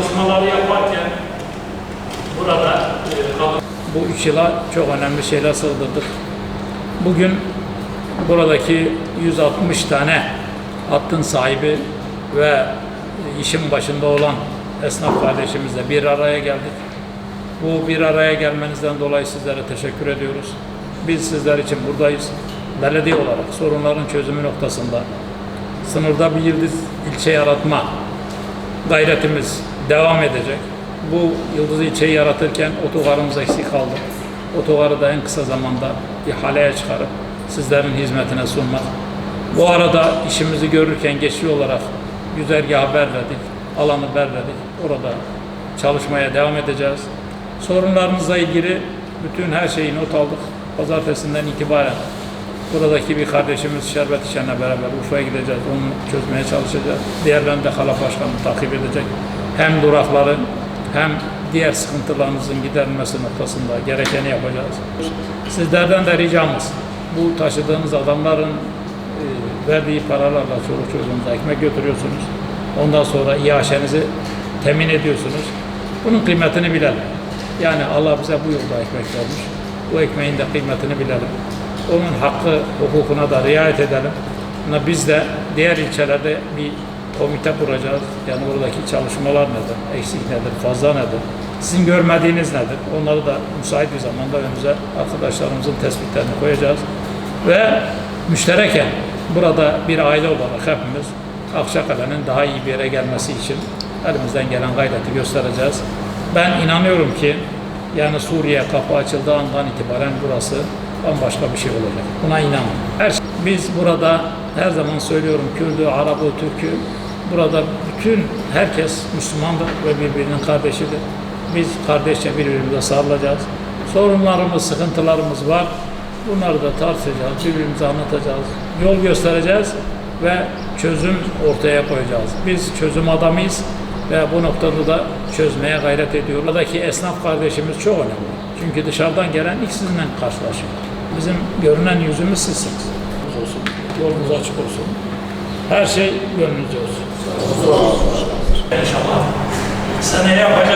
çalışmaları yaparken burada e, kalın- bu üç yıla çok önemli şeyler sığdırdık. Bugün buradaki 160 tane hattın sahibi ve işin başında olan esnaf kardeşimizle bir araya geldik. Bu bir araya gelmenizden dolayı sizlere teşekkür ediyoruz. Biz sizler için buradayız. Belediye olarak sorunların çözümü noktasında sınırda bir yıldız ilçe yaratma gayretimiz devam edecek. Bu yıldız ilçeyi yaratırken otogarımız eksik kaldı. Otogarı da en kısa zamanda ihaleye çıkarıp sizlerin hizmetine sunmak. Bu arada işimizi görürken geçici olarak güzergahı belirledik, alanı belirledik. Orada çalışmaya devam edeceğiz. Sorunlarınızla ilgili bütün her şeyi not aldık. Pazartesinden itibaren buradaki bir kardeşimiz Şerbet İşen'le beraber Urfa'ya gideceğiz. Onu çözmeye çalışacağız. Diğerlerini de Kala Başkanı takip edecek. Hem durakların hem diğer sıkıntılarınızın giderilmesi noktasında gerekeni yapacağız. Sizlerden de ricamız bu taşıdığınız adamların e, verdiği paralarla çoluk çocuğunuza ekmek götürüyorsunuz. Ondan sonra iaşenizi temin ediyorsunuz. Bunun kıymetini bilelim. Yani Allah bize bu yolda ekmek vermiş. Bu ekmeğin de kıymetini bilelim. Onun hakkı, hukukuna da riayet edelim. Ama biz de diğer ilçelerde bir komite kuracağız. Yani buradaki çalışmalar nedir, eksik nedir, fazla nedir, sizin görmediğiniz nedir? Onları da müsait bir zamanda önümüze arkadaşlarımızın tespitlerini koyacağız. Ve müştereken burada bir aile olarak hepimiz Akçakale'nin daha iyi bir yere gelmesi için elimizden gelen gayreti göstereceğiz. Ben inanıyorum ki yani Suriye kapı açıldığı andan itibaren burası bambaşka bir şey olacak. Buna inanın. Her şey- biz burada her zaman söylüyorum Kürdü, Arabı, Türk'ü burada bütün herkes Müslümandır ve birbirinin kardeşidir. Biz kardeşçe birbirimize sarılacağız. Sorunlarımız, sıkıntılarımız var. Bunları da tartışacağız, birbirimize anlatacağız, yol göstereceğiz ve çözüm ortaya koyacağız. Biz çözüm adamıyız ve bu noktada da çözmeye gayret ediyoruz. Buradaki esnaf kardeşimiz çok önemli. Çünkü dışarıdan gelen ilk sizinle karşılaşıyor. Bizim görünen yüzümüz sizsiniz. Olsun. Yolunuz açık olsun. Her şey gönlünüzce olsun. İnşallah. Seneye yapacağız.